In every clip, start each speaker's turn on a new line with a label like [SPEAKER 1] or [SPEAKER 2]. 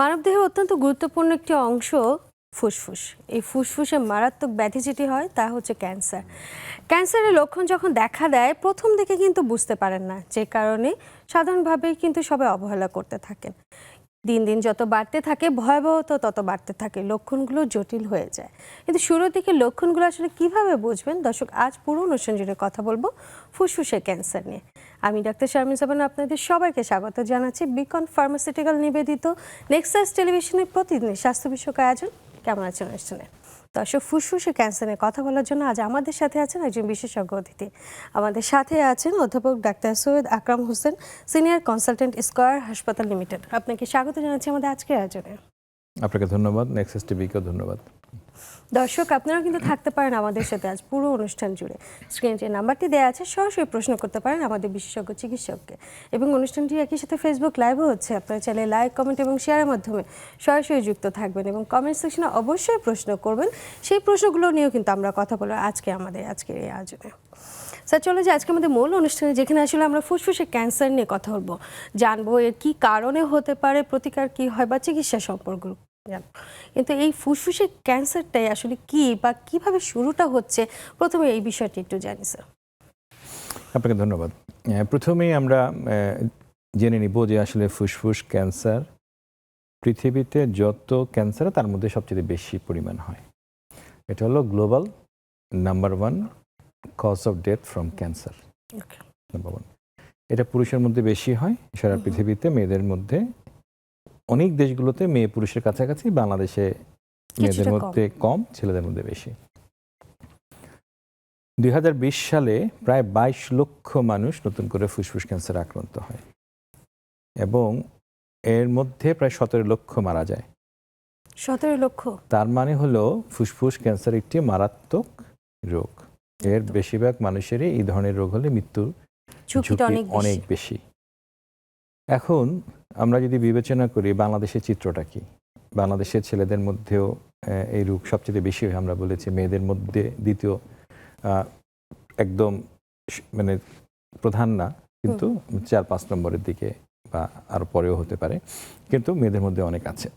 [SPEAKER 1] মানবদেহে অত্যন্ত গুরুত্বপূর্ণ একটি অংশ ফুসফুস। এই ফুসফুসে মারাত্মক ব্যাধি যেটি হয় তা হচ্ছে ক্যান্সার। ক্যান্সারের লক্ষণ যখন দেখা দেয়, প্রথম দিকে কিন্তু বুঝতে পারেন না, যে কারণে সাধারণভাবেই কিন্তু সবাই অবহেলা করতে থাকেন দিন দিন যত বাড়তে থাকে, ভয়াবহতা তত বাড়তে থাকে, লক্ষণগুলো জটিল হয়ে যায়। কিন্তু শুরুর দিকে লক্ষণগুলো আসলে কীভাবে বুঝবেন? দর্শক, আজ পুরো অনুষ্ঠান জুড়ে কথা বলব ফুসফুসের ক্যান্সার নিয়ে। আমি ডাক্তার শারমিন জামান আপনাদের সবাইকে স্বাগত জানাচ্ছি। বিকন ফার্মাসিউটিক্যাল নিবেদিত নেক্সাস টেলিভিশনের প্রতিদিনের স্বাস্থ্য বিষয়ক আয়োজন। কেমন আছেন অনুষ্ঠানে দর্শক ফুসফুসে ক্যান্সারের কথা বলার জন্য আজ আমাদের সাথে আছেন একজন বিশেষজ্ঞ অতিথি। আমাদের সাথে আছেন অধ্যাপক doctor Syed Akram Hossain, senior consultant Square হাসপাতাল লিমিটেড আপনাকে স্বাগত জানাচ্ছি আমাদের আজকের আয়োজনে।
[SPEAKER 2] আপনাকে ধন্যবাদ। নেক্সাস টিভিকেও ধন্যবাদ।
[SPEAKER 1] দর্শক, আপনারাও কিন্তু থাকতে পারেন আমাদের সাথে আজ পুরো অনুষ্ঠান জুড়ে। স্ক্রিনে যে নাম্বারটি দেওয়া আছে, সরাসরি প্রশ্ন করতে পারেন আমাদের বিশেষজ্ঞ চিকিৎসককে। এবং অনুষ্ঠানটি একই সাথে ফেসবুক লাইভও হচ্ছে। আপনারা চাইলে লাইক কমেন্ট এবং শেয়ারের মাধ্যমে সরাসরি যুক্ত থাকবেন এবং কমেন্ট সেকশনে অবশ্যই প্রশ্ন করবেন। সেই প্রশ্নগুলো নিয়েও কিন্তু আমরা কথা বলব আজকে আমাদের, আজকের এই আয়োজনে। স্যার চলে যে আজকে আমাদের মূল অনুষ্ঠানে, যেখানে আসলে আমরা ফুসফুসে ক্যান্সার নিয়ে কথা বলব। জানব এর কি কারণে হতে পারে, প্রতিকার কি হয় বা চিকিৎসা সম্পর্ক কিন্তু এই ফুসফুসের ক্যান্সারটাই আসলে কি বা কীভাবে শুরুটা হচ্ছে? প্রথমে এই বিষয়টি একটু জানি স্যার
[SPEAKER 2] আপনাকে ধন্যবাদ। প্রথমেই আমরা জেনে নিব যে আসলে ফুসফুস ক্যান্সার পৃথিবীতে যত ক্যান্সার তার মধ্যে সবচেয়ে বেশি পরিমাণ হয়। এটা হলো global number one cause of death from cancer. Number one. এটা পুরুষের মধ্যে বেশি হয় সারা পৃথিবীতে মেয়েদের মধ্যে অনেক দেশগুলোতে মেয়ে পুরুষের কাছাকাছি বাংলাদেশে মেয়েদের মধ্যে কম। ছেলেদের মধ্যে বেশি। দুই হাজার বিশ সালে প্রায় বাইশ লক্ষ মানুষ নতুন করে ফুসফুস ক্যান্সার আক্রান্ত হয় এবং এর মধ্যে প্রায় সতেরো লক্ষ মারা যায়।
[SPEAKER 1] সতেরো লক্ষ?
[SPEAKER 2] তার মানে হলো ফুসফুস ক্যান্সার একটি মারাত্মক রোগ। এর বেশিরভাগ মানুষেরই এই ধরনের রোগ হলে মৃত্যুর ঝুঁকি
[SPEAKER 1] অনেক বেশি।
[SPEAKER 2] এখন আমরা যদি বিবেচনা করি বাংলাদেশের চিত্রটা কি? বাংলাদেশের ছেলেদের মধ্যেও এই রোগ সবচেয়ে বেশি হয় আমরা বলেছি। মেয়েদের মধ্যে দ্বিতীয় একদম মানে প্রধান না কিন্তু চার পাঁচ নম্বরের দিকে বা আরও পরেও হতে পারে। কিন্তু মেয়েদের মধ্যে অনেক আছে।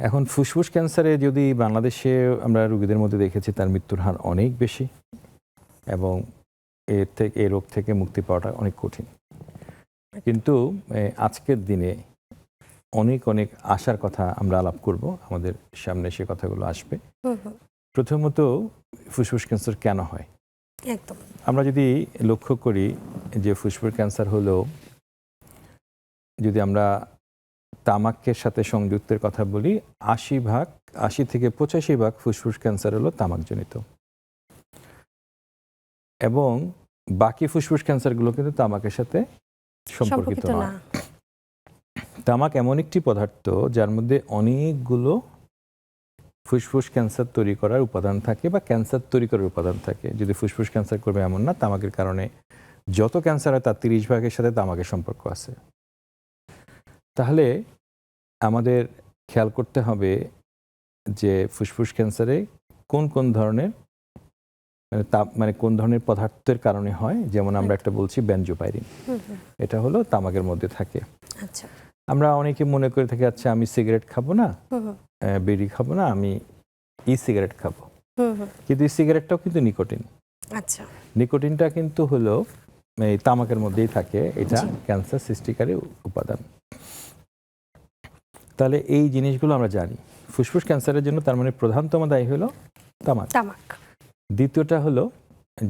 [SPEAKER 2] এখন ফুসফুস ক্যান্সারে যদি বাংলাদেশে আমরা রোগীদের মধ্যে দেখেছি তার মৃত্যুর হার অনেক বেশি এবং এর থেকে এই রোগ থেকে মুক্তি পাওয়াটা অনেক কঠিন। কিন্তু আজকের দিনে অনেক অনেক আশার কথা আমরা আলাপ করব। আমাদের সামনে সে কথাগুলো আসবে। প্রথমত ফুসফুস ক্যান্সার কেন হয়?
[SPEAKER 1] একদম।
[SPEAKER 2] আমরা যদি লক্ষ্য করি যে ফুসফুস ক্যান্সার হলো যদি আমরা তামাকের সাথে সংযুক্তের কথা বলি আশি ভাগ আশি থেকে পঁচাশি ভাগ ফুসফুস ক্যান্সার হলো তামাকজনিত। এবং বাকি ফুসফুস ক্যান্সারগুলো কিন্তু তামাকের সাথে সম্পর্কিত নয়। তামাক এমন একটি পদার্থ যার মধ্যে অনেকগুলো ফুসফুস ক্যান্সার তৈরি করার উপাদান থাকে বা ক্যান্সার তৈরি করার উপাদান থাকে। যদি ফুসফুস ক্যান্সার করবে এমন না তামাকের কারণে যত ক্যান্সার হয় তার তিরিশ ভাগের সাথে তামাকের সম্পর্ক আছে। তাহলে আমাদের খেয়াল করতে হবে যে ফুসফুস ক্যান্সারে কোন কোন ধরনের তাপ মানে কোন ধরনের পদার্থের কারণে হয়? যেমন আমরা একটা বলছি
[SPEAKER 1] হুম,
[SPEAKER 2] এটা হলো তামাকের মধ্যে থাকে।
[SPEAKER 1] আচ্ছা।
[SPEAKER 2] আমরা অনেকে মনে করে থাকি আচ্ছা আমি সিগারেট খাব না বিড়ি খাব না আমি ই সিগারেট খাব কিন্তু এই সিগারেটটাও কিন্তু নিকোটিন।
[SPEAKER 1] আচ্ছা।
[SPEAKER 2] নিকোটিনটা কিন্তু হলো এই তামাকের মধ্যেই থাকে। এটা ক্যান্সার সৃষ্টিকারী উপাদান। তাহলে এই জিনিসগুলো আমরা জানি। ফুসফুস ক্যান্সারের জন্য তার মানে প্রধানতম দায়ী হলো তামাক।
[SPEAKER 1] তামাক।
[SPEAKER 2] দ্বিতীয়টা হলো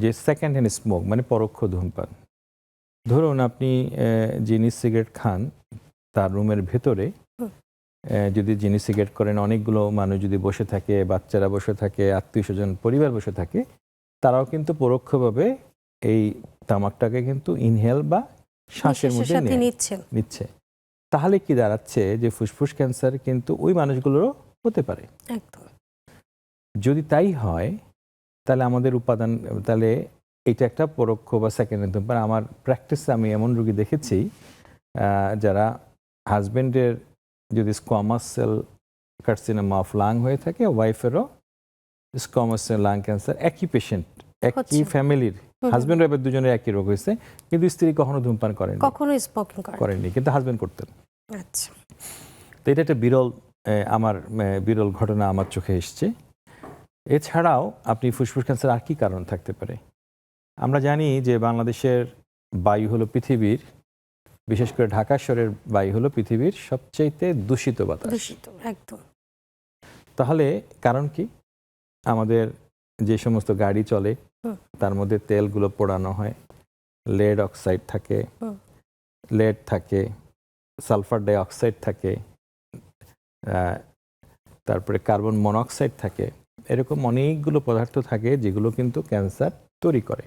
[SPEAKER 2] যে সেকেন্ড হ্যান্ড স্মোক মানে পরোক্ষ ধূমপান। ধরুন আপনি যিনি সিগারেট খান তার রুমের ভেতরে যদি যিনি সিগারেট করেন অনেকগুলো মানুষ যদি বসে থাকে বাচ্চারা বসে থাকে আত্মীয় স্বজন পরিবার বসে থাকে তারাও কিন্তু পরোক্ষভাবে এই তামাকটাকে কিন্তু ইনহেল বা শ্বাসের মধ্যে নিচ্ছে। তাহলে কি দাঁড়াচ্ছে যে ফুসফুস ক্যান্সার কিন্তু ওই মানুষগুলোরও হতে পারে।
[SPEAKER 1] একদম।
[SPEAKER 2] যদি তাই হয় তাহলে আমাদের উপাদান তাহলে এটা একটা পরোক্ষ বা সেকেন্ড ধূমপান আমার প্র্যাকটিসে আমি এমন রোগী দেখেছি যারা হাজব্যান্ডের যদি squamous cell carcinoma of lung হয়ে থাকে ওয়াইফেরও স্কোয়ামাস সেল লাং ক্যান্সার একই পেশেন্ট একই ফ্যামিলির
[SPEAKER 1] হুম,
[SPEAKER 2] হাজবেন্ড ওয়াইফের দুজনের একই রোগ হয়েছে কিন্তু স্ত্রী কখনো ধূমপান করেন।
[SPEAKER 1] কখনো স্মোকিং করে
[SPEAKER 2] করেননি কিন্তু হাজবেন্ড করতেন।
[SPEAKER 1] আচ্ছা।
[SPEAKER 2] তো এটা একটা বিরল আমার বিরল ঘটনা আমার চোখে এসছে। এছাড়াও আপনি ফুসফুস ক্যান্সার আর কি কারণ থাকতে পারে? আমরা জানি যে বাংলাদেশের বায়ু হলো পৃথিবীর বিশেষ করে ঢাকা শহরের বায়ু হলো পৃথিবীর সবচাইতে দূষিত বাতাস।
[SPEAKER 1] দূষিত একদম।
[SPEAKER 2] তাহলে কারণ কি? আমাদের যে সমস্ত গাড়ি চলে তার মধ্যে তেলগুলো পোড়ানো হয় লেড অক্সাইড থাকে লেড থাকে সালফার ডাই অক্সাইড থাকে তারপরে কার্বন মনোক্সাইড থাকে এরকম অনেকগুলো পদার্থ থাকে যেগুলো কিন্তু ক্যান্সার তৈরি করে।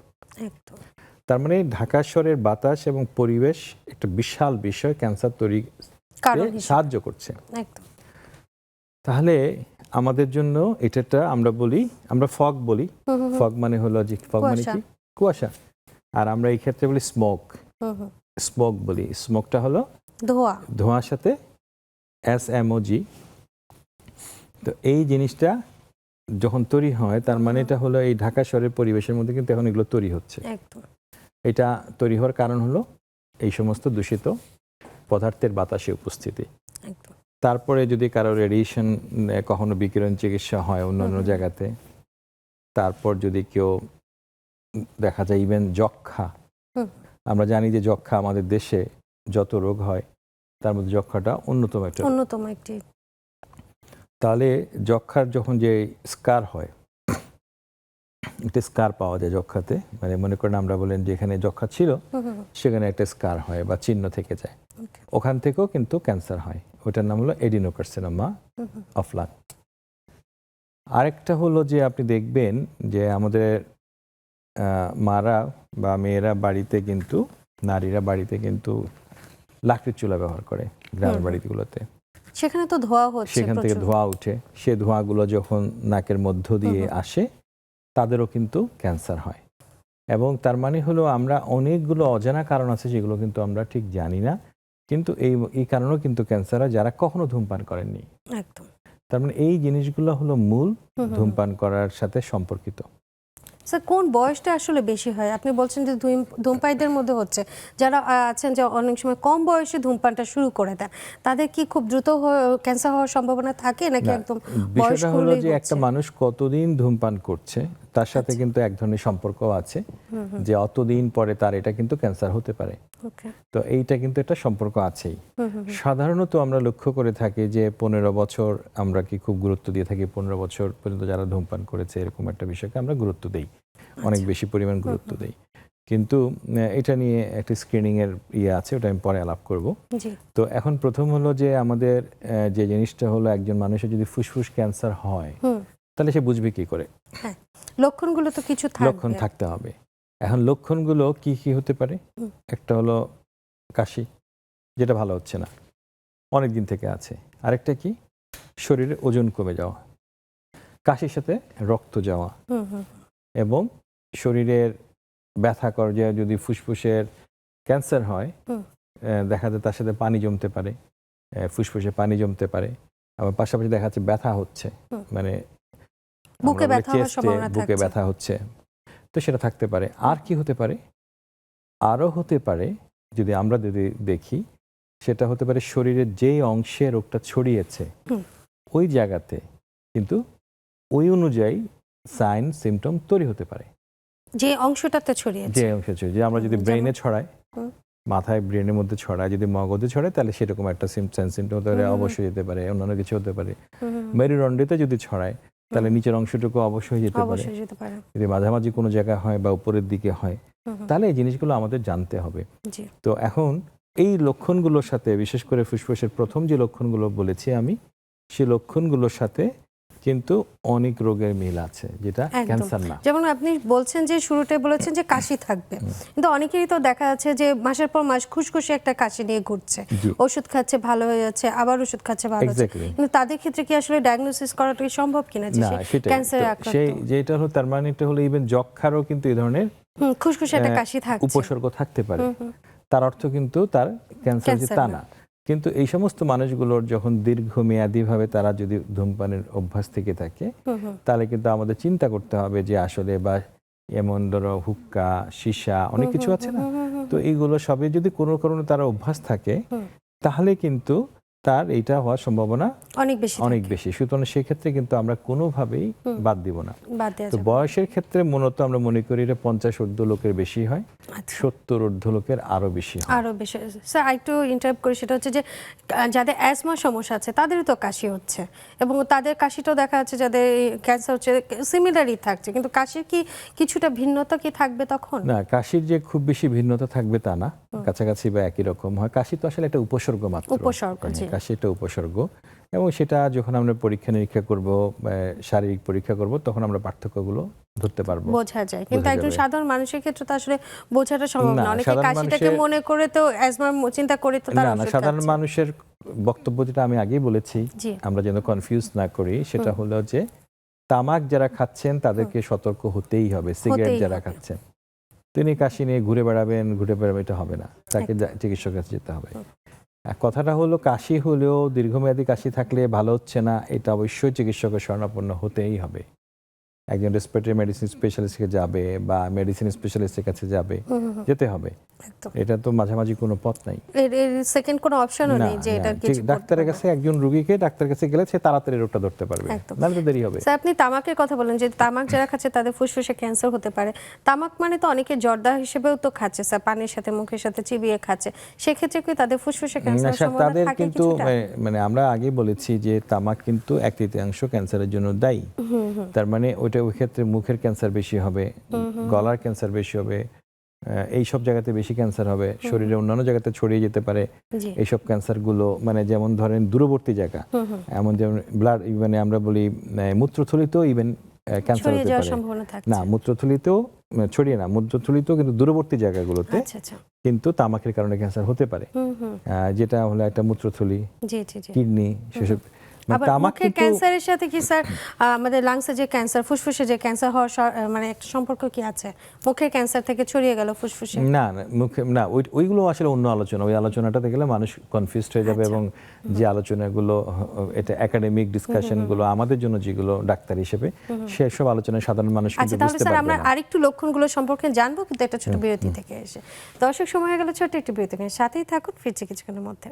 [SPEAKER 2] তার মানে ঢাকা শহরের বাতাস এবং পরিবেশ একটা বিশাল বিষয় ক্যান্সার তৈরি সাহায্য করছে। তাহলে আমাদের জন্য এটাটা আমরা বলি আমরা ফগ বলি। ফগ মানে হলো যে ফগ মানে
[SPEAKER 1] কুয়াশা।
[SPEAKER 2] কি? কুয়াশা। আর আমরা এই ক্ষেত্রে বলি স্মোক। স্মোক বলি। স্মোকটা হলো
[SPEAKER 1] ধোয়া।
[SPEAKER 2] ধোঁয়ার সাথে এস এম ও জি। তো এই জিনিসটা যখন তৈরি হয় তার মানে এটা হলো এই ঢাকা শহরের পরিবেশের মধ্যে কিন্তু এখন এগুলো তৈরি হচ্ছে। এটা তৈরি হওয়ার কারণ হলো এই সমস্ত দূষিত পদার্থের বাতাসে উপস্থিতি। তারপরে যদি কারও রেডিয়েশন কখনো বিকিরণ চিকিৎসা হয় অন্য অন্য জায়গাতে তারপর যদি কেউ দেখা যায় ইভেন যক্ষা আমরা জানি যে যক্ষা আমাদের দেশে যত রোগ হয় তার মধ্যে যক্ষাটা অন্যতম একটা
[SPEAKER 1] অন্যতম একটি
[SPEAKER 2] তাহলে যক্ষার যখন যে স্কার হয় একটা স্কার পাওয়া যায় যক্ষাতে মানে মনে করেন আমরা বলেন যে এখানে যক্ষা ছিল সেখানে একটা স্কার হয় বা চিহ্ন থেকে যায়। ওখান থেকেও কিন্তু ক্যান্সার হয়। ওটার নাম হলো এডিনোকার্সিনোমা। Of lung. আরেকটা হলো যে আপনি দেখবেন যে আমাদের মারা বা মেয়েরা বাড়িতে কিন্তু নারীরা বাড়িতে কিন্তু লাকড়ির চুলা ব্যবহার করে গ্রামের বাড়িগুলোতে।
[SPEAKER 1] সেখানে তো ধোয়া হচ্ছে
[SPEAKER 2] সেখান থেকে। ধোঁয়া উঠে। সে ধোঁয়াগুলো যখন নাকের মধ্য দিয়ে। আসে তাদেরও কিন্তু ক্যান্সার হয়। এবং তার মানে হলো আমরা অনেকগুলো অজানা কারণ আছে যেগুলো কিন্তু আমরা ঠিক জানি না। কিন্তু এই এই কারণেও কিন্তু ক্যান্সার হয় যারা কখনো ধূমপান করেননি।
[SPEAKER 1] একদম।
[SPEAKER 2] তার মানে এই জিনিসগুলো হলো মূল ধূমপান করার সাথে সম্পর্কিত।
[SPEAKER 1] স্যার কোন বয়সটা আসলে বেশি হয়? আপনি বলছেন যে ধূম- ধূমপায়ীদের মধ্যে হচ্ছে যারা আছেন যে অনেক সময় কম বয়সে ধূমপানটা শুরু করে দেন তাদের কি খুব দ্রুত ক্যান্সার হওয়ার সম্ভাবনা থাকে নাকি একদম
[SPEAKER 2] বিষয়টা হলো যে একটা মানুষ কতদিন ধূমপান করছে তার সাথে
[SPEAKER 1] আচ্ছা।
[SPEAKER 2] কিন্তু এক ধরনের সম্পর্ক আছে যে অতদিন পরে তার এটা কিন্তু ক্যান্সার হতে পারে। তো এইটা কিন্তু একটা সম্পর্ক আছেই। সাধারণত আমরা লক্ষ্য করে থাকি যে পনেরো বছর আমরা কি খুব গুরুত্ব দিয়ে থাকি পনেরো বছর পর্যন্ত যারা ধূমপান করেছে এরকম একটা বিষয়কে আমরা গুরুত্ব দেই। অনেক
[SPEAKER 1] আচ্ছা।
[SPEAKER 2] বেশি পরিমাণ গুরুত্ব দেই। কিন্তু এটা নিয়ে একটা স্ক্রিনিং এর ইয়ে আছে ওটা আমি পরে আলাপ করব। তো এখন প্রথম হলো যে আমাদের যে জিনিসটা হলো একজন মানুষের যদি ফুসফুস ক্যান্সার হয় তাহলে সে বুঝবে কি করে?
[SPEAKER 1] লক্ষণগুলো তো কিছু
[SPEAKER 2] লক্ষণ থাকতে হবে। এখন লক্ষণগুলো কি কি হতে পারে? একটা হলো কাশি যেটা ভালো হচ্ছে না। অনেক দিন থেকে আছে। আরেকটা কি? শরীরে ওজন কমে যাওয়া। কাশির সাথে রক্ত যাওয়া। এবং শরীরের ব্যথা কর যে যদি ফুসফুসের ক্যান্সার হয় দেখা যায় তার সাথে পানি জমতে পারে। ফুসফুসে পানি জমতে পারে। আবার পাশাপাশি দেখা যাচ্ছে ব্যথা হচ্ছে। মানে
[SPEAKER 1] বুকে ব্যথা হওয়ার সম্ভাবনা
[SPEAKER 2] বুকে ব্যথা হচ্ছে। তো সেটা থাকতে পারে। আর কি হতে পারে? আরও হতে পারে যদি আমরা যদি দেখি সেটা হতে পারে শরীরের যেই অংশে রোগটা ছড়িয়েছে ওই জায়গাতে কিন্তু ওই অনুযায়ী সাইন সিমটম তৈরি হতে পারে।
[SPEAKER 1] যে অংশটাতে ছড়িয়েছে।
[SPEAKER 2] যে অংশে ছড়িয়ে যে আমরা যদি ব্রেনে ছড়াই মাথায় ব্রেনের মধ্যে ছড়ায় যদি মগজে ছড়ায় তাহলে সেরকম একটা সিমটম সিমটম হতে পারে। অবশ্যই যেতে পারে অন্যান্য কিছু হতে পারে। মেরুদণ্ডেতে যদি ছড়ায় তাহলে নিচের অংশটুকু অবশ্যই যেতে পারে। যদি মাঝামাঝি কোনো জায়গা হয় বা উপরের দিকে হয় তাহলে এই জিনিসগুলো আমাদের জানতে হবে। তো এখন এই লক্ষণগুলোর সাথে বিশেষ করে ফুসফুসের প্রথম যে লক্ষণগুলো বলেছি আমি সেই লক্ষণগুলোর সাথে কিন্তু অনেক রোগের মিল আছে যেটা ক্যান্সার না।
[SPEAKER 1] যেমন আপনি বলছেন যে শুরুতে বলেছেন যে কাশি থাকবে। কিন্তু অনেকেরই তো দেখা যাচ্ছে যে মাসের পর মাস খুশখুশি একটা কাশি নিয়ে ঘুরছে। ওষুধ খাচ্ছে ভালো হয়ে যাচ্ছে আবার ওষুধ খাচ্ছে ভালো হচ্ছে। কিন্তু তাদের ক্ষেত্রে কি আসলে ডায়াগনোসিস করাটা কি সম্ভব কিনা যে ক্যান্সারে আক্রান্ত?
[SPEAKER 2] সেই যেটা হলো তার মানে এটা হলো ইভেন যক্ষারও কিন্তু এই ধরনের
[SPEAKER 1] খুশখুশি একটা কাশি থাকছে।
[SPEAKER 2] উপসর্গ থাকতে পারে। তার অর্থ কিন্তু তার ক্যান্সার যে তা
[SPEAKER 1] না।
[SPEAKER 2] কিন্তু এই সমস্ত মানুষগুলোর যখন দীর্ঘমেয়াদীভাবে তারা যদি ধূমপানের অভ্যাস থেকে থাকে তাহলে কিন্তু আমাদের চিন্তা করতে হবে যে আসলে বা এমন ধরো হুক্কা সীসা অনেক কিছু আছে না? তো এইগুলো সবে যদি কোনো কারণে তারা অভ্যাস থাকে তাহলে কিন্তু তার এইটা হওয়ার সম্ভাবনা
[SPEAKER 1] অনেক বেশি
[SPEAKER 2] অনেক বেশি। সুতরাং সেক্ষেত্রে কিন্তু আমরা কোনোভাবেই বাদ দিব না। তো বয়সের ক্ষেত্রে মূলত আমরা মনে করি এটা পঞ্চাশ ঊর্ধ্ব লোকের বেশি হয়
[SPEAKER 1] আচ্ছা।
[SPEAKER 2] সত্তর ঊর্ধ্ব লোকের আরও বেশি হয়।
[SPEAKER 1] আরও বেশি স্যার আরেকটু ইন্টারাপ্ট করি সেটা হচ্ছে যে যাদের অ্যাজমা সমস্যা আছে তাদেরও তো কাশি হচ্ছে। এবং তাদের কাশিটাও দেখা যাচ্ছে যাদের ক্যান্সার হচ্ছে সিমিলারই থাকছে। কিন্তু কাশির কি কিছুটা ভিন্নতা কি থাকবে তখন?
[SPEAKER 2] না কাশির যে খুব বেশি ভিন্নতা থাকবে তা না। কাছাকাছি বা একই রকম হয়। কাশি তো আসলে একটা উপসর্গ মাত্র।
[SPEAKER 1] উপসর্গ,
[SPEAKER 2] একটা উপসর্গ। এবং সেটা যখন আমরা পরীক্ষা নিরীক্ষা করব শারীরিক পরীক্ষা করব তখন আমরা পার্থক্যগুলো ধরতে পারব।
[SPEAKER 1] বোঝা যায়। কিন্তু একজন সাধারণ মানুষের ক্ষেত্রে তো আসলে বোঝাটা সম্ভব
[SPEAKER 2] না,
[SPEAKER 1] অনেকে কাশিটাকে মনে করে তো অ্যাজমার চিন্তা করে তো তার
[SPEAKER 2] না সাধারণ মানুষের বক্তব্য যেটা আমি আগেই বলেছি আমরা যেন কনফিউজ না করি সেটা হলো যে তামাক যারা খাচ্ছেন তাদেরকে সতর্ক হতেই হবে সিগারেট যারা খাচ্ছেন। তিনি কাশি নিয়ে ঘুরে বেড়াবেন ঘুরে বেড়াবেন এটা হবে না। তাকে চিকিৎসকের কাছে যেতে হবে। কথাটা হলো, কাশি হলেও দীর্ঘমেয়াদী কাশি থাকলে ভালো হচ্ছে না, এটা অবশ্যই চিকিৎসকের শরণাপন্ন হতেই হবে। একজন রেসপিরেটরি মেডিসিন স্পেশালিস্টকে যাবে বা মেডিসিন স্পেশালিস্টের কাছে যাবে যেতে হবে। এটা তো মাঝামাঝি কোনো পথ নাই।
[SPEAKER 1] এর সেকেন্ড কোনো অপশনও নেই যে এটা কিছু
[SPEAKER 2] ডাক্তারের কাছে একজন রুগীকে ডাক্তারের কাছে গেলে সে তাড়াতাড়ি রোগটা ধরতে পারবে। নাহলে তো দেরি হবে।
[SPEAKER 1] স্যার আপনি তামাকের কথা বলেন যে তামাক যারা খাচ্ছে তাদের ফুসফুসে ক্যান্সার হতে পারে। তামাক মানে তো অনেকে জর্দা হিসেবেও তো খাচ্ছে স্যার পানির সাথে মুখের সাথে চিবিয়ে খাচ্ছে। সেক্ষেত্রে কি তাদের ফুসফুসে ক্যান্সার সম্ভাবনা
[SPEAKER 2] তাদের
[SPEAKER 1] থাকে
[SPEAKER 2] কিন্তু মানে- মানে আমরা আগে বলেছি যে তামাক কিন্তু এক তৃতীয়াংশ ক্যান্সারের জন্য দায়ী। তার মানে ওইটা ওই ক্ষেত্রে মুখের ক্যান্সার বেশি হবে গলার ক্যান্সার বেশি হবে এই সব জায়গাতে বেশি ক্যান্সার হবে শরীরের অন্যান্য জায়গাতে ছড়িয়ে যেতে পারে।
[SPEAKER 1] জি।
[SPEAKER 2] এইসব ক্যান্সারগুলো মানে যেমন ধরেন দূরবর্তী জায়গা। এমন যেমন ব্লাড মানে আমরা বলি মূত্রথলিতেও ইভেন ক্যান্সার হতে পারে। না মূত্রথলিতেও ছড়িয়ে না মূত্রথলিতেও কিন্তু দূরবর্তী জায়গাগুলোতে
[SPEAKER 1] আচ্ছা আচ্ছা।
[SPEAKER 2] কিন্তু তামাকের কারণে ক্যান্সার হতে পারে। যেটা হলো একটা মূত্রথলি কিডনি সেসব মানে
[SPEAKER 1] আবার মুখের ক্যান্সারের সাথে কি স্যার আমাদের লাংসে যে ক্যান্সার ফুসফুসে যে ক্যান্সার হওয়ার মানে একটা সম্পর্ক কি আছে? মুখের ক্যান্সার থেকে ছড়িয়ে গেল ফুসফুসে?
[SPEAKER 2] না না মুখে না ওই ওইগুলো আসলে অন্য আলোচনা। ওই আলোচনাটাতে গেলে মানুষ কনফিউজড হয়ে যাবে
[SPEAKER 1] আচ্ছা।
[SPEAKER 2] এবং যে আলোচনাগুলো এটা একাডেমিক ডিসকাশনগুলো আমাদের জন্য যেগুলো ডাক্তার হিসেবে সেসব আলোচনায় সাধারণ মানুষ
[SPEAKER 1] আচ্ছা তাহলে স্যার আমরা আরেকটু লক্ষণগুলো সম্পর্কে জানব কিন্তু একটা ছোট বিরতি থেকে এসে। দর্শক সময় হয়ে গেল ছোট একটু বিরতি সাথেই থাকুন ফিরছি কিছুক্ষণের মধ্যে।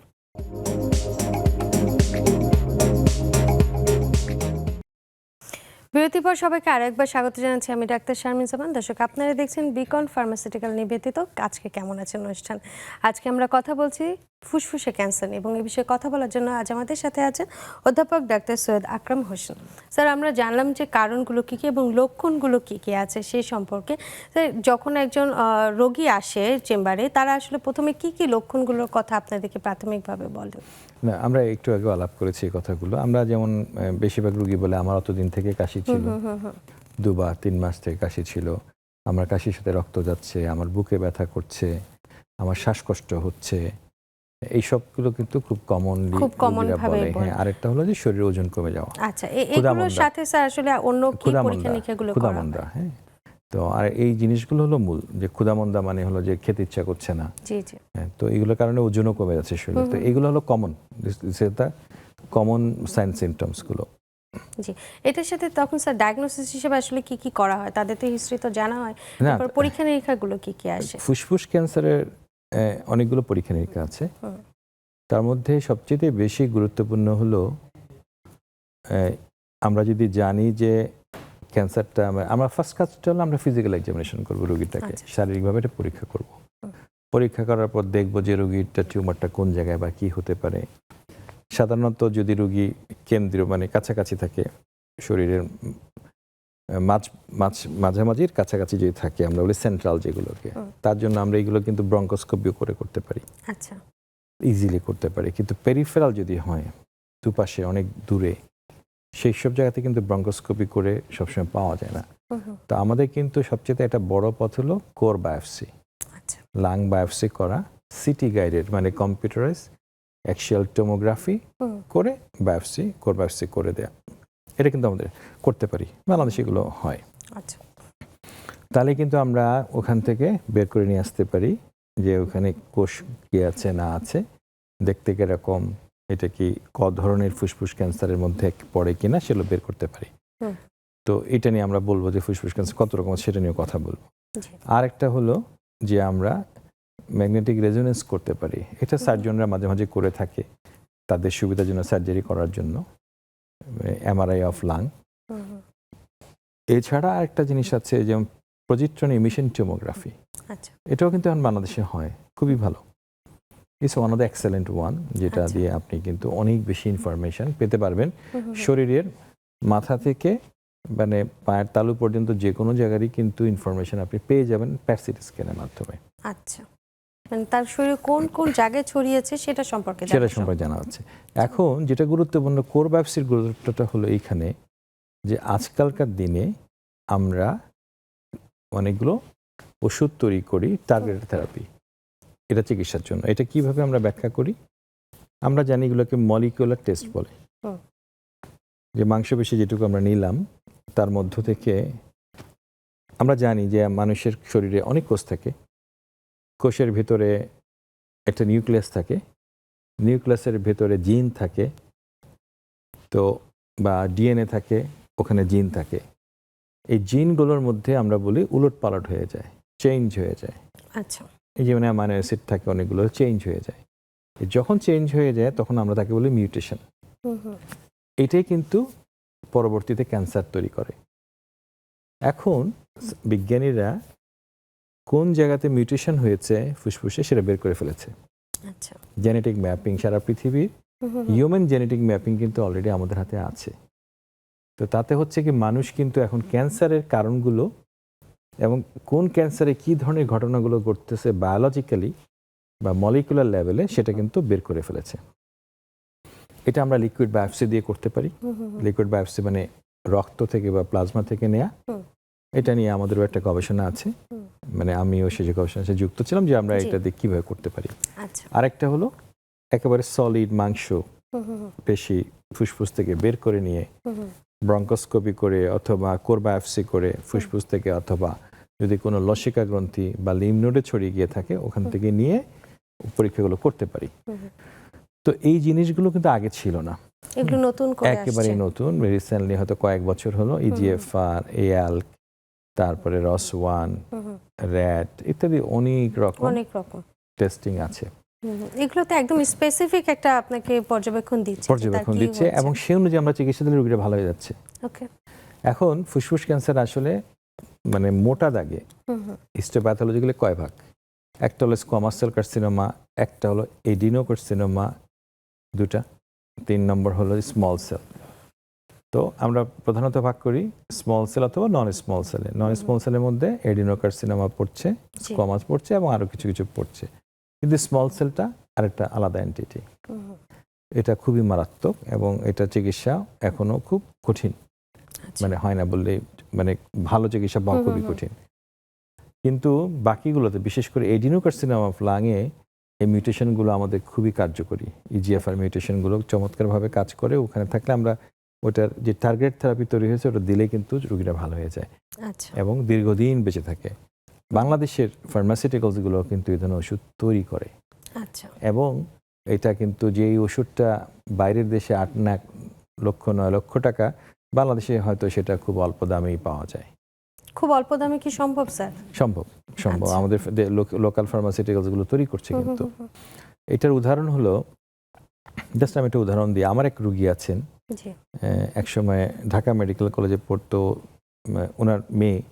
[SPEAKER 1] বিরতির সবাইকে আরেকবার স্বাগত জানাচ্ছি আমি ডাক্তার শারমিন জামান দর্শক, আপনারা দেখছেন বিকন ফার্মাসিউটিক্যাল নিবেদিত আজকে কেমন আছেন অনুষ্ঠান? আজকে আমরা কথা বলছি ফুসফুসে ক্যান্সার এবং এই বিষয়ে কথা বলার জন্য আজ আমাদের সাথে আছেন অধ্যাপক ডাক্তার সৈয়দ আকরাম হোসেন। স্যার আমরা জানলাম যে কারণগুলো কী কী এবং লক্ষণগুলো কী কী আছে সেই সম্পর্কে। স্যার যখন একজন রোগী আসে চেম্বারে তারা আসলে প্রথমে কী কী লক্ষণগুলোর কথা আপনাদেরকে প্রাথমিকভাবে বলেন
[SPEAKER 2] না আমরা একটু আগে আলাপ করেছি এই কথাগুলো। আমরা যেমন বেশিরভাগ রুগী বলে আমার অতদিন থেকে কাশি ছিল। দুবার তিন মাস থেকে কাশি ছিল। আমার কাশির সাথে রক্ত যাচ্ছে আমার বুকে ব্যথা করছে আমার শ্বাসকষ্ট হচ্ছে। এই সবগুলো কিন্তু খুব কমনলি
[SPEAKER 1] খুব ভাবেই বলে।
[SPEAKER 2] হ্যাঁ আরেকটা হলো যে শরীরের ওজন কমে যাওয়া।
[SPEAKER 1] আচ্ছা এগুলোর সাথে স্যার আসলে অন্য কি পরীক্ষা নিরীক্ষাগুলো করা হয়?
[SPEAKER 2] ক্ষুধামন্দা হ্যাঁ। তো আর এই জিনিসগুলো হলো মূল যে ক্ষুধামন্দা মানে হলো যে খেতে ইচ্ছা করছে না।
[SPEAKER 1] জি জি।
[SPEAKER 2] হ্যাঁ, তো এগুলোর কারণে ওজনও কমে যাচ্ছে শরীরে। তো এগুলো হলো কমন সেটা কমন সাইন সিমটমসগুলো
[SPEAKER 1] জি এটার সাথে তখন স্যার ডায়াগনোসিস হিসেবে আসলে কি কি করা হয়? তাদের তো হিস্ট্রি তো জানা হয়। তারপর পরীক্ষা নিরীক্ষাগুলো কি কি আসে?
[SPEAKER 2] ফুসফুস ক্যান্সারের অনেকগুলো পরীক্ষা নিরীক্ষা আছে। তার মধ্যে সবচেয়ে বেশি গুরুত্বপূর্ণ হলো আমরা যদি জানি যে ক্যান্সারটা আমরা- আমরা ফার্স্ট কাজটা হলো আমরা ফিজিক্যাল এক্সামিনেশন করব রোগীটাকে
[SPEAKER 1] আচ্ছা।
[SPEAKER 2] শারীরিকভাবে এটা পরীক্ষা করব। পরীক্ষা করার পর দেখব যে রোগীটা টিউমারটা কোন জায়গায় বা কি হতে পারে। সাধারণত যদি রোগী কেন্দ্রীয় মানে কাছাকাছি থাকে শরীরের মাঝ মাঝ মাঝামাঝির কাছাকাছি যদি থাকে আমরা বলি সেন্ট্রাল যেগুলোকে। তার জন্য আমরা এগুলো কিন্তু ব্রঙ্কোস্কোপিও করে করতে পারি।
[SPEAKER 1] আচ্ছা।
[SPEAKER 2] ইজিলি করতে পারি। কিন্তু পেরিফেরাল যদি হয় দুপাশে অনেক দূরে সেই সব জায়গাতে কিন্তু ব্রঙ্কোস্কোপি করে সবসময় পাওয়া যায় না। তো আমাদের কিন্তু সবচেয়ে একটা বড় পথ হলো কোর বায়োপসি
[SPEAKER 1] আচ্ছা।
[SPEAKER 2] লাং বায়োপসি করা সিটি গাইডেড মানে কম্পিউটারাইজ অ্যাকশিয়াল টোমোগ্রাফি করে বায়োপসি কোর বায়োপসি করে দেয়া। এটা কিন্তু আমাদের করতে পারি। বাংলাদেশে এগুলো হয়।
[SPEAKER 1] আচ্ছা।
[SPEAKER 2] তাহলে কিন্তু আমরা ওখান থেকে বের করে নিয়ে আসতে পারি যে ওখানে কোষ কি আছে না আছে। দেখতে কীরকম এটা কি ক ধরনের ফুসফুস ক্যান্সারের মধ্যে পড়ে কিনা সেগুলো বের করতে পারি। তো এটা নিয়ে আমরা বলব যে ফুসফুস ক্যান্সার কত রকম সেটা নিয়ে কথা বলব। আর একটা হলো যে আমরা ম্যাগনেটিক রেজোনেন্স করতে পারি। এটা সার্জনরা মাঝে মাঝে করে থাকে তাদের সুবিধার জন্য সার্জারি করার জন্য। MRI of lung. এছাড়া আরেকটা জিনিস আছে যেমন প্রজিট্রন ইমিশন টোমোগ্রাফি এটাও কিন্তু এখন বাংলাদেশে হয় খুবই ভালো। It's one of the excellent one যেটা
[SPEAKER 1] আচ্ছা।
[SPEAKER 2] দিয়ে আপনি কিন্তু অনেক বেশি ইনফরমেশন পেতে পারবেন।
[SPEAKER 1] হুম।
[SPEAKER 2] শরীরের মাথা থেকে মানে পায়ের তালু পর্যন্ত যে কোনো জায়গারই কিন্তু ইনফরমেশন আপনি পেয়ে যাবেন প্যারসিটি স্ক্যানের মাধ্যমে।
[SPEAKER 1] আচ্ছা। মানে তার শরীরে কোন কোন জায়গায় ছড়িয়েছে সেটা সম্পর্কে
[SPEAKER 2] সেটা সম্পর্কে জানা হচ্ছে এখন যেটা গুরুত্বপূর্ণ কোর ব্যবসার গুরুত্বটা হলো এইখানে যে আজকালকার দিনে আমরা অনেকগুলো ওষুধ তৈরি করি টার্গেটেড থেরাপি এটা চিকিৎসার জন্য। এটা কীভাবে আমরা ব্যাখ্যা করি? আমরা জানি এগুলোকে মলিকুলার টেস্ট বলে। যে মাংসপেশি যেটুকু আমরা নিলাম তার মধ্য থেকে আমরা জানি যে মানুষের শরীরে অনেক কোষ থাকে। কোষের ভিতরে একটা নিউক্লিয়াস থাকে নিউক্লিয়াসের ভেতরে জিন থাকে তো বা ডিএনএ থাকে ওখানে জিন থাকে। এই জিনগুলোর মধ্যে আমরা বলি উলট পালট হয়ে যায় চেঞ্জ হয়ে যায়।
[SPEAKER 1] আচ্ছা।
[SPEAKER 2] এই যেমন অ্যামাইনো অ্যাসিড থাকে অনেকগুলো চেঞ্জ হয়ে যায়। যখন চেঞ্জ হয়ে যায় তখন আমরা তাকে বলি মিউটেশন। এটাই কিন্তু পরবর্তীতে ক্যান্সার তৈরি করে। এখন বিজ্ঞানীরা কোন জায়গাতে মিউটেশন হয়েছে ফুসফুসে সেটা বের করে ফেলেছে
[SPEAKER 1] আচ্ছা
[SPEAKER 2] জেনেটিক ম্যাপিং সারা পৃথিবীর। হিউম্যান জেনেটিক ম্যাপিং কিন্তু অলরেডি আমাদের হাতে আছে তো তাতে হচ্ছে কি মানুষ কিন্তু এখন ক্যান্সারের কারণগুলো এবং কোন ক্যান্সারে কি ধরনের ঘটনাগুলো ঘটতেছে বায়োলজিক্যালি বা মলিকুলার লেভেলে সেটা কিন্তু বের করে ফেলেছে এটা আমরা লিকুইড বায়োপসি দিয়ে করতে পারি। লিকুইড বায়োপসি মানে রক্ত থেকে বা প্লাজমা থেকে নেয়া। এটা নিয়ে আমাদেরও একটা গবেষণা আছে। মানে আমিও সেই যে গবেষণার সাথে যুক্ত ছিলাম যে আমরা এটা দিয়ে কীভাবে করতে পারি।
[SPEAKER 1] আচ্ছা।
[SPEAKER 2] আরেকটা হলো একেবারে সলিড মাংস পেশি ফুসফুস থেকে বের করে নিয়ে। ব্রঙ্কোস্কোপি করে অথবা কোরবায়োপসি করে ফুসফুস থেকে অথবা যদি কোনো লসিকা গ্রন্থি বা লিমনোডে ছড়িয়ে গিয়ে থাকে ওখান থেকে নিয়ে পরীক্ষাগুলো করতে পারি। তো এই জিনিসগুলো কিন্তু আগে ছিল না।
[SPEAKER 1] এগুলো নতুন
[SPEAKER 2] একেবারেই নতুন। রিসেন্টলি হয়তো কয়েক বছর হলো ইজিএফআর এয়াল তারপরে রস ওয়ান
[SPEAKER 1] হুম, হুম।
[SPEAKER 2] র্যাট ইত্যাদি অনেক রকম
[SPEAKER 1] অনেক রকম।
[SPEAKER 2] টেস্টিং আছে।
[SPEAKER 1] হুম। এগুলোতে একদম স্পেসিফিক একটা আপনাকে পর্যবেক্ষণ দিচ্ছে
[SPEAKER 2] পর্যবেক্ষণ দিচ্ছে এবং সে অনুযায়ী আমরা চিকিৎসা দিলে রোগীরা ভালো হয়ে যাচ্ছে।
[SPEAKER 1] ওকে
[SPEAKER 2] এখন ফুসফুস ক্যান্সার আসলে মানে মোটা দাগে হিস্টোপ্যাথোলজিক্যালি কয় ভাগ? একটা হলো স্কোয়ামাস সেল কার্সিনোমা একটা হলো এডিনো কার্সিনোমা দুটা। তিন নম্বর হলো স্মল সেল তো আমরা প্রধানত ভাগ করি স্মল সেল অথবা নন স্মল সেলে নন স্মল সেলের মধ্যে এডিনো কার্সিনোমা পড়ছে স্কোয়ামাস পড়ছে এবং আরও কিছু কিছু পড়ছে। কিন্তু স্মল সেলটা আরেকটা আলাদা এন্টিটি এটা খুবই মারাত্মক এবং এটা চিকিৎসা এখনও খুব কঠিন। মানে হয় না বললে মানে ভালো চিকিৎসা পাওয়া খুবই। কঠিন। কিন্তু বাকিগুলোতে বিশেষ করে এডিনোকার্সিনোমা অফ লাংয়ে এই মিউটেশনগুলো আমাদের খুবই কার্যকরী। ইজিএফআর মিউটেশনগুলো চমৎকারভাবে কাজ করে। ওখানে থাকলে আমরা ওটার যে টার্গেট থেরাপি তৈরি হয়েছে ওটা দিলে কিন্তু রোগীরা ভালো হয়ে যায়
[SPEAKER 1] আচ্ছা।
[SPEAKER 2] এবং দীর্ঘদিন বেঁচে থাকে। বাংলাদেশের ফার্মাসিউটিক্যালসগুলো কিন্তু এই ধরনের ওষুধ তৈরি করে।
[SPEAKER 1] আচ্ছা।
[SPEAKER 2] এবং এটা কিন্তু যে এই ওষুধটা বাইরের দেশে আট না লক্ষ নয় লক্ষ টাকা বাংলাদেশে হয়তো সেটা খুব অল্প দামেই পাওয়া যায়।
[SPEAKER 1] খুব অল্প দামে কি সম্ভব স্যার?
[SPEAKER 2] সম্ভব সম্ভব।
[SPEAKER 1] আচ্ছা।
[SPEAKER 2] আমাদের লোকাল ফার্মাসিউটিক্যালসগুলো তৈরি করছে কিন্তু। এটার উদাহরণ হলো জাস্ট আমি একটা উদাহরণ দিই। আমার এক রুগী আছেন।
[SPEAKER 1] জি।
[SPEAKER 2] আহ, একসময় ঢাকা মেডিকেল কলেজে পড়তো ওনার মেয়ে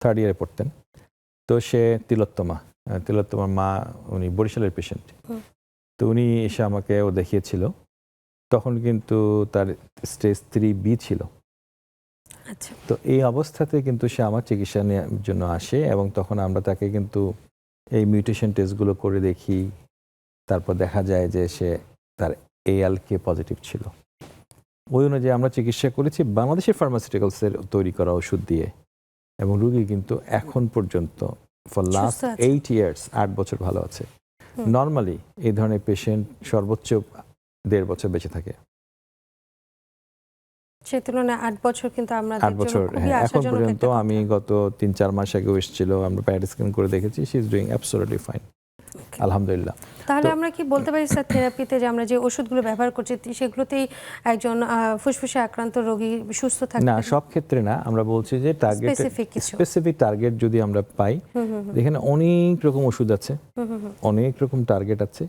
[SPEAKER 2] থার্ড ইয়ারে পড়তেন। তো সে তিলোত্তমা। তিলোত্তমার মা উনি বরিশালের পেশেন্ট তো উনি এসে আমাকে ও দেখিয়েছিল। তখন কিন্তু তার স্টেজ থ্রি বি ছিল।
[SPEAKER 1] আচ্ছা।
[SPEAKER 2] তো এই অবস্থাতে কিন্তু সে আমার চিকিৎসা নেওয়ার জন্য আসে এবং তখন আমরা তাকে কিন্তু এই মিউটেশন টেস্টগুলো করে দেখি। তারপর দেখা যায় যে সে তার এএলকে পজিটিভ ছিল। ওই অনুযায়ী আমরা চিকিৎসা করেছি বাংলাদেশের ফার্মাসিউটিক্যালসের তৈরি করা ওষুধ দিয়ে। এবং রুগী কিন্তু এখন পর্যন্ত ফর লাস্ট এইট ইয়ার্স আট বছর ভালো আছে। নর্মালি এই ধরনের পেশেন্ট সর্বোচ্চ দেড় বছর বেঁচে থাকে।
[SPEAKER 1] সে তুলনায় আট বছর কিন্তু আমরা
[SPEAKER 2] আট বছর হ্যাঁ এখন পর্যন্ত আমি গত তিন চার মাস আগে এসেছিল আমরা প্যাড স্ক্যান করে দেখেছি she is doing absolutely fine আলহামদুলিল্লাহ।
[SPEAKER 1] তাহলে আমরা কি বলতে পারি স্যার থেরাপিতে যে আমরা যে ওষুধগুলো ব্যবহার করছি সেগুলোতেই একজন ফুসফুসে আক্রান্ত রোগী সুস্থ থাকবে
[SPEAKER 2] না সব ক্ষেত্রে না আমরা বলছি যে টার্গেট। স্পেসিফিক টার্গেট যদি আমরা পাই এখানে অনেক রকম ওষুধ আছে অনেক রকম টার্গেট আছে।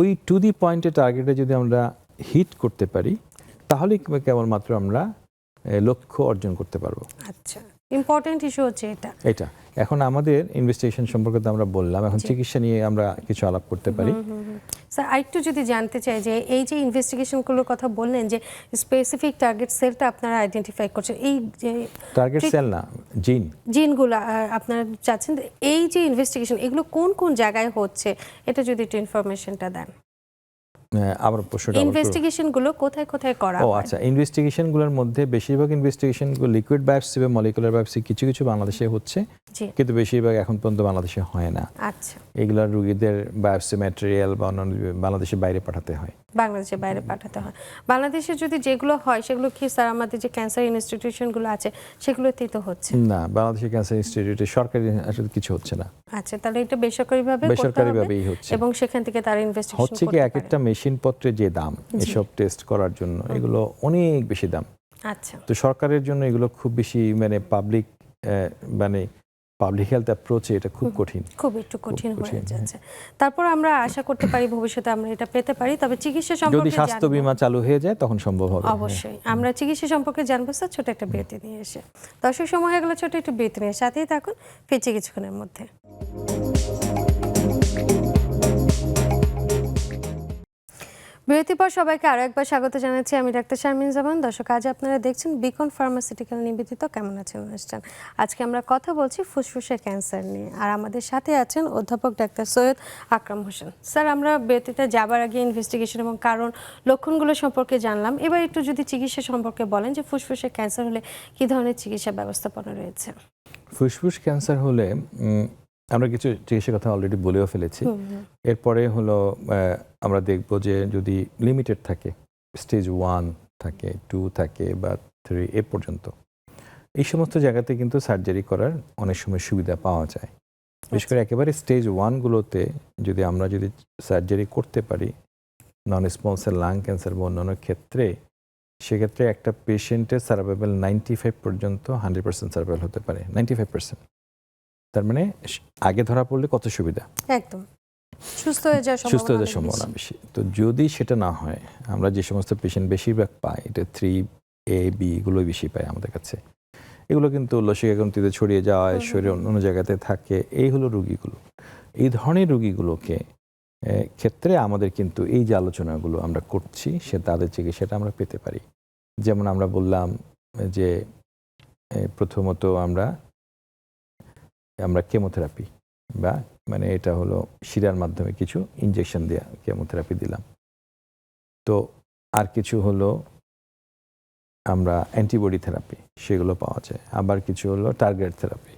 [SPEAKER 2] ওই টু দি পয়েন্টে টার্গেটে যদি আমরা হিট করতে পারি তাহলে কেবলমাত্র আমরা লক্ষ্য অর্জন করতে পারব।
[SPEAKER 1] আচ্ছা। ইম্পর্টেন্ট ইস্যু হচ্ছে এটা।
[SPEAKER 2] এটা। এখন আমাদের ইনভেস্টিগেশন সম্পর্কে তো আমরা বললাম। এখন চিকিৎসা নিয়ে আমরা কিছু আলাপ করতে পারি।
[SPEAKER 1] স্যার আরেকটু যদি জানতে চাই যে এই যে ইনভেস্টিগেশনগুলোর কথা বললেন যে স্পেসিফিক টার্গেট সেলটা আপনারা আইডেন্টিফাই করছেন এই যে
[SPEAKER 2] টার্গেট সেল না জিন
[SPEAKER 1] জিনগুলো আপনারা চাচ্ছেন এই যে ইনভেস্টিগেশন এগুলো কোন কোন জায়গায় হচ্ছে? এটা যদি একটু ইনফরমেশনটা দেন।
[SPEAKER 2] আবার প্রশ্নটা
[SPEAKER 1] ইনভেস্টিগেশনগুলো কোথায় কোথায় করা
[SPEAKER 2] ও আচ্ছা ইনভেস্টিগেশনগুলোর মধ্যে বেশিরভাগ ইনভেস্টিগেশনগুলো লিকুইড বায়োপসি বা মলিকুলার বায়োপসি কিছু কিছু বাংলাদেশে হচ্ছে
[SPEAKER 1] জি।
[SPEAKER 2] কিন্তু বেশিরভাগ এখন পর্যন্ত বাংলাদেশে হয় না।
[SPEAKER 1] আচ্ছা।
[SPEAKER 2] এগুলোর রোগীদের বায়োপসি ম্যাটেরিয়াল বা অন্যান্য বাংলাদেশের বাইরে পাঠাতে হয়।
[SPEAKER 1] বাংলাদেশের বাইরে পাঠাতে হয়। বাংলাদেশে যদি যেগুলো হয় সেগুলো কি স্যার আমাদের যে ক্যান্সার ইনস্টিটিউশনগুলো আছে সেগুলোতেই তো হচ্ছে?
[SPEAKER 2] না বাংলাদেশের ক্যান্সার ইনস্টিটিউটে সরকারি আসলে কিছু হচ্ছে না।
[SPEAKER 1] আচ্ছা তাহলে এটা বেসরকারিভাবে
[SPEAKER 2] বেসরকারিভাবেই হচ্ছে।
[SPEAKER 1] এবং সেখান থেকে তারা ইনভেস্টিগেশন
[SPEAKER 2] হচ্ছে কি এক একটা মেশিন পত্রে যে দাম এসব টেস্ট করার জন্য এগুলো অনেক বেশি দাম।
[SPEAKER 1] আচ্ছা।
[SPEAKER 2] তো সরকারের জন্য এগুলো খুব বেশি মানে পাবলিক মানে পাবলিক হেলথ অ্যাপ্রোচে এটা খুব কঠিন।
[SPEAKER 1] খুব একটু কঠিন হয়ে
[SPEAKER 2] হ্যাঁ।
[SPEAKER 1] যাচ্ছে। তারপর আমরা আশা করতে পারি ভবিষ্যতে আমরা এটা পেতে পারি তবে চিকিৎসা সম্পর্কে
[SPEAKER 2] যদি
[SPEAKER 1] স্বাস্থ্য।
[SPEAKER 2] বীমা চালু হয়ে যায় তখন সম্ভব হবে
[SPEAKER 1] অবশ্যই আমরা চিকিৎসা সম্পর্কে জানব স্যার ছোট একটা বিরতি নিয়ে এসে। দর্শক সময় হয়ে গেল ছোট একটু বিরতি নিয়ে। সাথেই থাকুন ফিরছি কিছুক্ষণের মধ্যে। বিরতির পর সবাইকে আরও একবার স্বাগত জানাচ্ছি। আমি ডাক্তার শারমিন জামান। দর্শক, আজ আপনারা দেখছেন বিকন ফার্মাসিউটিক্যাল নিবেদিত কেমন আছেন অনুষ্ঠান? আজকে আমরা কথা বলছি ফুসফুসের ক্যান্সার নিয়ে। আর আমাদের সাথে আছেন অধ্যাপক ডাক্তার সৈয়দ আকরাম হোসেন। স্যার, আমরা বিরতিতে যাবার আগে ইনভেস্টিগেশন এবং কারণ লক্ষণগুলো সম্পর্কে জানলাম। এবার একটু যদি চিকিৎসা সম্পর্কে বলেন যে ফুসফুসের ক্যান্সার হলে কি ধরনের চিকিৎসা ব্যবস্থাপনা রয়েছে?
[SPEAKER 2] ফুসফুস ক্যান্সার হলে আমরা কিছু চিকিৎসার কথা অলরেডি বলেও ফেলেছি। এরপরে হলো আমরা দেখব যে যদি লিমিটেড থাকে স্টেজ ওয়ান থাকে টু থাকে বা থ্রি এ পর্যন্ত এই সমস্ত জায়গাতে কিন্তু সার্জারি করার অনেক সময় সুবিধা পাওয়া যায়। বিশেষ করে একেবারে স্টেজ ওয়ানগুলোতে যদি আমরা যদি সার্জারি করতে পারি নন সেল লাং ক্যান্সার বা অন্যান্য ক্ষেত্রে সেক্ষেত্রে একটা পেশেন্টের সার্ভাইভাল নাইনটি ফাইভ পর্যন্ত হান্ড্রেড পার্সেন্ট সার্ভাইভাল হতে পারে নাইনটি ফাইভ পার্সেন্ট তার মানে আগে ধরা পড়লে কত সুবিধা?
[SPEAKER 1] একদম। সুস্থ হয়ে যাওয়ার
[SPEAKER 2] সুস্থ হয়ে যাওয়ার
[SPEAKER 1] সম্ভাবনা
[SPEAKER 2] বেশি। তো যদি সেটা না হয় আমরা যে সমস্ত পেশেন্ট বেশিরভাগ পাই এটা থ্রি এ বি এগুলোই বেশি পাই আমাদের কাছে। এগুলো কিন্তু লসিকাগ্রন্থিতে ছড়িয়ে যাওয়ায়
[SPEAKER 1] হুম, হুম,
[SPEAKER 2] শরীরে অন্য অন্য জায়গাতে থাকে। এই হলো রুগীগুলো। এই ধরনের রুগীগুলোকে ক্ষেত্রে আমাদের কিন্তু এই যে আলোচনাগুলো আমরা করছি সে তাদের চিকিৎসাটা আমরা পেতে পারি। যেমন আমরা বললাম যে প্রথমত আমরা আমরা কেমোথেরাপি বা মানে এটা হলো শিরার মাধ্যমে কিছু ইনজেকশন দেওয়া কেমোথেরাপি দিলাম। তো আর কিছু হলো আমরা অ্যান্টিবডি থেরাপি সেগুলো পাওয়া যায়। আবার কিছু হলো টার্গেট থেরাপি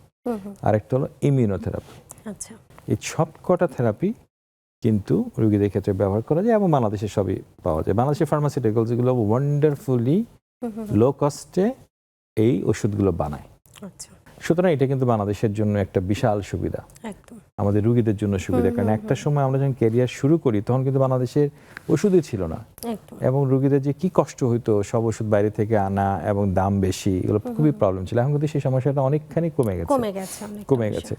[SPEAKER 2] আরেকটা হলো ইমিউনোথেরাপি
[SPEAKER 1] আচ্ছা।
[SPEAKER 2] এই সব কটা থেরাপি কিন্তু রোগীদের ক্ষেত্রে ব্যবহার করা যায় এবং বাংলাদেশে সবই পাওয়া যায়। বাংলাদেশের ফার্মাসিউটিক্যালসগুলো ওয়ান্ডারফুলি লো কস্টে এই ওষুধগুলো বানায়।
[SPEAKER 1] আচ্ছা।
[SPEAKER 2] সুতরাং এটা কিন্তু বাংলাদেশের জন্য একটা বিশাল সুবিধা। আমাদের রুগীদের জন্য সুবিধা। কারণ একটা সময় আমরা যখন ক্যারিয়ার শুরু করি তখন কিন্তু বাংলাদেশের ওষুধই ছিল না। এবং রুগীদের যে কি কষ্ট হইতো সব ওষুধ বাইরে থেকে আনা এবং দাম বেশি এগুলো খুবই প্রবলেম ছিল। এখন কিন্তু সেই সমস্যাটা অনেকখানি কমে গেছে।
[SPEAKER 1] কমে গেছে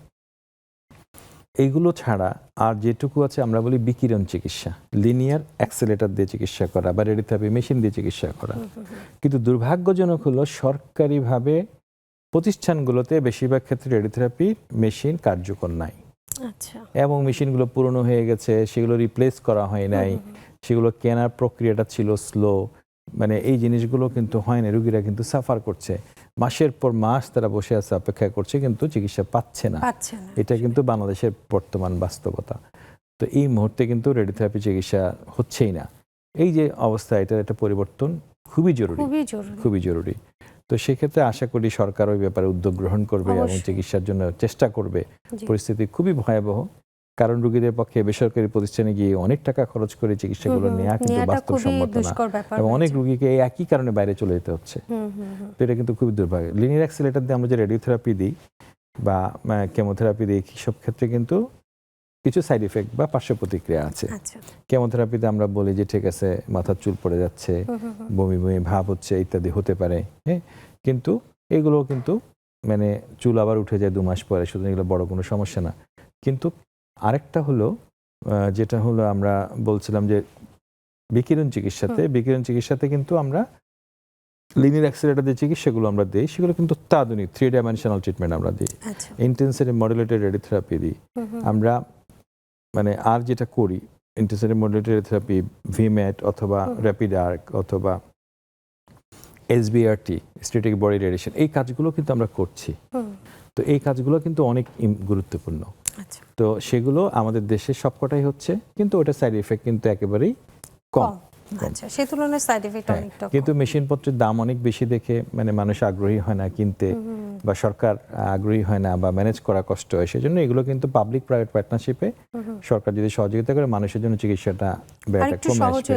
[SPEAKER 2] এইগুলো ছাড়া আর যেটুকু আছে আমরা বলি বিকিরণ চিকিৎসা। লিনিয়ার অ্যাক্সেলেটার দিয়ে চিকিৎসা করা বা রেডিথেরাপি মেশিন দিয়ে চিকিৎসা করা। কিন্তু দুর্ভাগ্যজনক হলো সরকারিভাবে প্রতিষ্ঠানগুলোতে বেশিরভাগ ক্ষেত্রে রেডিথেরাপির মেশিন কার্যকর নাই।
[SPEAKER 1] আচ্ছা।
[SPEAKER 2] এবং মেশিনগুলো পুরনো হয়ে গেছে সেগুলো রিপ্লেস করা হয় নাই সেগুলো কেনার প্রক্রিয়াটা ছিল স্লো মানে এই জিনিসগুলো কিন্তু হয় না রুগীরা কিন্তু সাফার করছে। মাসের পর মাস তারা বসে আছে অপেক্ষা করছে কিন্তু চিকিৎসা পাচ্ছে না। এটা কিন্তু বাংলাদেশের বর্তমান বাস্তবতা। তো এই মুহূর্তে কিন্তু রেডিওথেরাপি চিকিৎসা হচ্ছেই না। এই যে অবস্থা এটার একটা পরিবর্তন খুবই জরুরি।
[SPEAKER 1] খুবই জরুরি।
[SPEAKER 2] তো সেক্ষেত্রে আশা করি সরকার ওই ব্যাপারে উদ্যোগ গ্রহণ করবে এবং চিকিৎসার জন্য চেষ্টা করবে। পরিস্থিতি খুবই ভয়াবহ। কারণ রুগীদের পক্ষে বেসরকারি প্রতিষ্ঠানে গিয়ে অনেক টাকা খরচ করে চিকিৎসাগুলো নেওয়া কিন্তু বাস্তবসম্মত না। এবং অনেক। রুগীকে এই একই কারণে বাইরে চলে যেতে হচ্ছে। তো এটা কিন্তু খুবই দুর্ভাগ্য। লিনিয়ার অ্যাক্সিলেটার দিয়ে আমরা যে রেডিওথেরাপি দিই বা কেমোথেরাপি দিই সব ক্ষেত্রে কিন্তু কিছু সাইড ইফেক্ট বা পার্শ্ব প্রতিক্রিয়া আছে।
[SPEAKER 1] আচ্ছা।
[SPEAKER 2] কেমোথেরাপিতে আমরা বলি যে ঠিক আছে মাথার চুল পড়ে যাচ্ছে বমি বমি ভাব হচ্ছে ইত্যাদি হতে পারে। হ্যাঁ? কিন্তু এগুলো কিন্তু মানে চুল আবার উঠে যায় দু মাস পরে সুতরাং এগুলো বড় কোনো সমস্যা না। কিন্তু আরেকটা হলো যেটা হলো আমরা বলছিলাম যে বিকিরণ চিকিৎসাতে বিকিরণ চিকিৎসাতে কিন্তু আমরা লিনিয়ার অ্যাক্সিলেটার যে চিকিৎসাগুলো আমরা দিই সেগুলো কিন্তু অত্যাধুনিক থ্রি ডাইমেনশনাল ট্রিটমেন্ট আমরা দিই।
[SPEAKER 1] আচ্ছা।
[SPEAKER 2] ইন্টেন্সিটি মডুলেটেড রেডিওথেরাপি দিই। আমরা মানে আর যেটা করি ইন্টারসেন্ট মডুলেটারি থেরাপি ভিম্যাট অথবা র্যাপিড আর্ক অথবা এসবিআরটি স্ট্রেটিক বডি রেডিয়েশন এই কাজগুলো কিন্তু আমরা করছি। তো এই কাজগুলো কিন্তু অনেক গুরুত্বপূর্ণ।
[SPEAKER 1] আচ্ছা।
[SPEAKER 2] তো সেগুলো আমাদের দেশে সবকটাই হচ্ছে কিন্তু ওটা সাইড এফেক্ট কিন্তু একেবারেই কম।
[SPEAKER 1] কম। আচ্ছা সেই তুলনায় সাইড এফেক্ট
[SPEAKER 2] হ্যাঁ,
[SPEAKER 1] অনেকটা।
[SPEAKER 2] কিন্তু মেশিনপত্রের দাম অনেক বেশি দেখে মানে মানুষ আগ্রহী হয় না কিনতে বা সরকার আগ্রহী হয় না বা ম্যানেজ করা কষ্ট হয় সেজন্য এগুলো কিন্তু পাবলিক প্রাইভেট পার্টনারশিপে। সরকার যদি সহযোগিতা করে মানুষের জন্য চিকিৎসাটা ব্যয়টা কমে আসবে।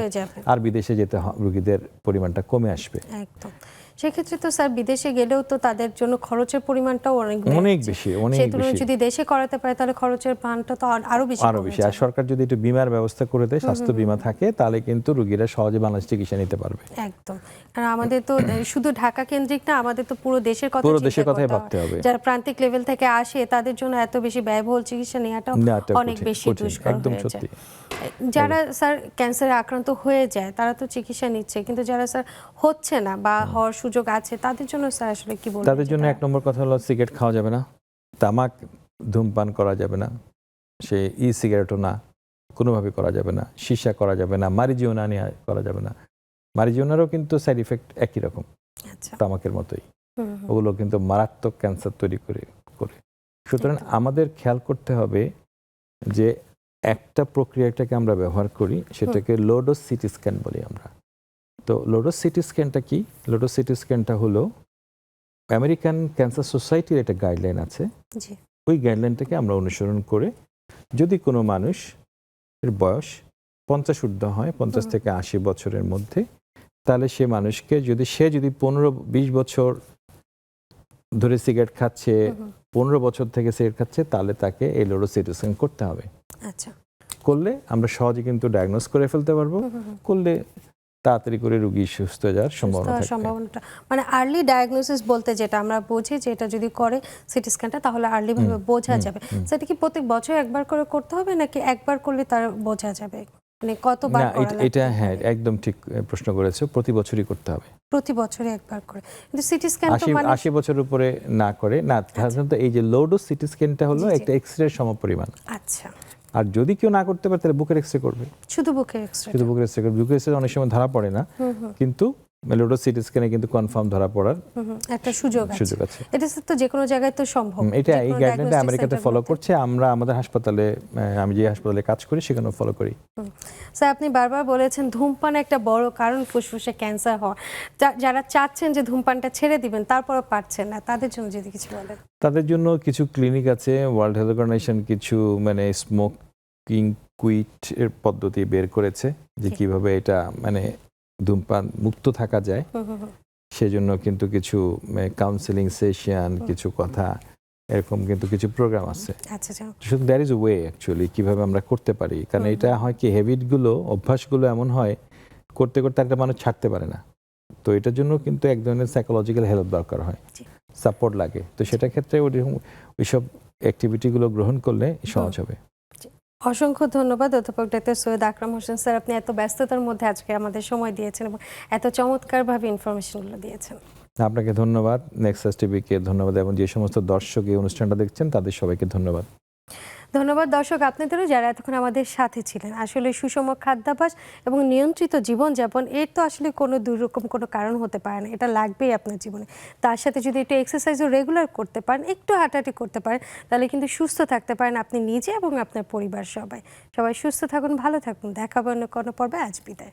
[SPEAKER 2] আর বিদেশে যেতে রোগীদের পরিমাণটা কমে আসবে।
[SPEAKER 1] একদম। সেক্ষেত্রে তো স্যার বিদেশে গেলেও তো তাদের জন্য খরচের পরিমাণটাও অনেক
[SPEAKER 2] অনেক বেশি অনেক বেশি।
[SPEAKER 1] যদি দেশে করাতে পারে তাহলে খরচের মানটা তো আরও বেশি আরও
[SPEAKER 2] বেশি। আর সরকার যদি একটু বিমার ব্যবস্থা করে দেয় স্বাস্থ্য বিমা থাকে তাহলে কিন্তু রোগীরা সহজে বাংলাদেশ চিকিৎসা নিতে পারবে।
[SPEAKER 1] একদম। কারণ আমাদের তো শুধু ঢাকা কেন্দ্রিক না আমাদের তো পুরো দেশের কথা
[SPEAKER 2] পুরো দেশের কথাই ভাবতে হবে।
[SPEAKER 1] যারা প্রান্তিক লেভেল থেকে আসে তাদের জন্য এত বেশি ব্যয়বহুল চিকিৎসা নেওয়াটাও
[SPEAKER 2] নেওয়াটা
[SPEAKER 1] অনেক বেশি দুষ্কর
[SPEAKER 2] একদম সত্যি।
[SPEAKER 1] যারা স্যার ক্যান্সারে আক্রান্ত হয়ে যায় তারা তো চিকিৎসা নিচ্ছে কিন্তু যারা স্যার হচ্ছে না বা হওয়ার সুযোগ আছে তাদের জন্য স্যার আসলে কি বলবেন
[SPEAKER 2] তাদের জন্য এক নম্বর কথা হলো সিগারেট খাওয়া যাবে না তামাক ধূমপান করা যাবে না সে ই সিগারেটও না কোনোভাবে করা যাবে না সীসা করা যাবে না মারিজিওনা নিয়ে করা যাবে না। মারিজিওনারও কিন্তু সাইড ইফেক্ট একই রকম
[SPEAKER 1] আচ্ছা।
[SPEAKER 2] তামাকের মতোই। ওগুলো কিন্তু মারাত্মক ক্যান্সার তৈরি করে করে। সুতরাং আমাদের খেয়াল করতে হবে যে একটা প্রক্রিয়াটাকে আমরা ব্যবহার করি সেটাকে লোডোস সিটি স্ক্যান বলি আমরা। তো লোডোস সিটি স্ক্যানটা কি? লোডোস সিটি স্ক্যানটা হলো আমেরিকান ক্যান্সার সোসাইটির একটা গাইডলাইন আছে। ওই গাইডলাইনটাকে আমরা অনুসরণ করে যদি কোনো মানুষ এর বয়স পঞ্চাশ ঊর্ধ্ব হয় পঞ্চাশ থেকে আশি বছরের মধ্যে তাহলে সে মানুষকে যদি সে যদি পনেরো বিশ বছর ধরে সিগারেট খাচ্ছে পনেরো বছর থেকে সিগারেট খাচ্ছে তাহলে তাকে এই লোডোসিটোসিন করতে হবে।
[SPEAKER 1] আচ্ছা।
[SPEAKER 2] করলে আমরা সহজে কিন্তু ডায়াগনোস করে ফেলতে পারব। করলে তাড়াতাড়ি করে রুগী সুস্থ হয়ে যাওয়ার সম্ভাবনা থাকে।
[SPEAKER 1] সম্ভাবনাটা। মানে আর্লি ডায়াগনোসিস বলতে যেটা আমরা বুঝি যে এটা যদি করে সিটি স্ক্যানটা তাহলে আর্লি ভাবে বোঝা যাবে। সেটা কি প্রত্যেক বছর একবার করে করতে হবে নাকি একবার করলে তার বোঝা যাবে? মানে কতবার করা
[SPEAKER 2] এটা- হ্যাঁ একদম ঠিক প্রশ্ন করেছ। প্রতি বছরই করতে হবে।
[SPEAKER 1] প্রতি বছরে একবার করে। কিন্তু সিটি স্ক্যান তো মানে
[SPEAKER 2] আশি বছর উপরে না করে। না সাধারণত এই যে লোডো সিটি স্ক্যানটা হলো। একটা এক্স রে সমপরিমাণ।
[SPEAKER 1] আচ্ছা।
[SPEAKER 2] আর যদি কেউ না করতে পারে তাহলে বুকের এক্সরে করবে।
[SPEAKER 1] শুধু বুকের এক্সরে
[SPEAKER 2] শুধু বুকের এক্সরে করবে। বুকের এক্সরে অনেক সময় ধরা পড়ে না। কিন্তু লোডো সিটি স্ক্যানে কিন্তু কনফার্ম ধরা পড়ার
[SPEAKER 1] একটা সুযোগ আছে।
[SPEAKER 2] সুযোগ আছে।
[SPEAKER 1] এটা তো যে কোনো জায়গায় তো সম্ভব।
[SPEAKER 2] এটা এই গাইডলাইনটা আমেরিকাতে ফলো করছে আমরা আমাদের হাসপাতালে আমি যে হাসপাতালে কাজ করি সেখানেও ফলো করি।
[SPEAKER 1] স্যার আপনি বারবার বলেছেন ধূমপান একটা বড় কারণ ফুসফুসে ক্যান্সার হওয়া যারা চাচ্ছেন যে ধূমপানটা ছেড়ে দিবেন তারপরও পারছেন না। তাদের জন্য যদি কিছু বলেন।
[SPEAKER 2] তাদের জন্য কিছু ক্লিনিক আছে ওয়ার্ল্ড হেলথ অর্গানাইজেশন কিছু মানে স্মোকিং কুইট এর পদ্ধতি বের করেছে যে কীভাবে এটা মানে ধূমপান মুক্ত থাকা যায়। সেজন্য কিন্তু কিছু কাউন্সিলিং সেশন কিছু কথা এরকম কিন্তু কিছু প্রোগ্রাম আছে। শুধু দ্যার ইজ ওয়ে অ্যাকচুয়ালি কীভাবে আমরা করতে পারি। কারণ এটা হয় কি হ্যাবিটগুলো অভ্যাসগুলো এমন হয় করতে করতে একটা মানুষ ছাড়তে পারে না। তো এটার জন্য কিন্তু এক ধরনের সাইকোলজিক্যাল হেল্প দরকার হয়। সাপোর্ট লাগে। তো সেটা ক্ষেত্রে ওইসব অ্যাক্টিভিটিগুলো গ্রহণ করলে সহজ হবে।
[SPEAKER 1] অসংখ্য ধন্যবাদ অধ্যাপক ডাক্তার সৈয়দ আকরাম হোসেন স্যার, আপনি এত ব্যস্ততার মধ্যে আজকে আমাদের সময় দিয়েছেন এবং এত চমৎকারভাবে ইনফরমেশনগুলো দিয়েছেন।
[SPEAKER 2] আপনাকে ধন্যবাদ। নেক্সাস টিভিকে ধন্যবাদ এবং যে সমস্ত দর্শক এই অনুষ্ঠানটা দেখছেন, তাদের সবাইকে ধন্যবাদ।
[SPEAKER 1] ধন্যবাদ দর্শক আপনাদেরও যারা এতক্ষণ আমাদের সাথে ছিলেন। আসলে সুষম খাদ্যাভ্যাস এবং নিয়ন্ত্রিত জীবনযাপন, এর তো আসলে কোনো দুরকম কোনো কারণ হতে পারে না। এটা লাগবেই আপনার জীবনে। তার সাথে যদি একটু এক্সারসাইজও রেগুলার করতে পারেন, একটু হাঁটাহাঁটি করতে পারেন, তাহলে কিন্তু সুস্থ থাকতে পারেন আপনি নিজে এবং আপনার পরিবার সবাই। সবাই সুস্থ থাকুন, ভালো থাকুন। দেখা অন্য কোনো পর্বে। আজ বিদায়।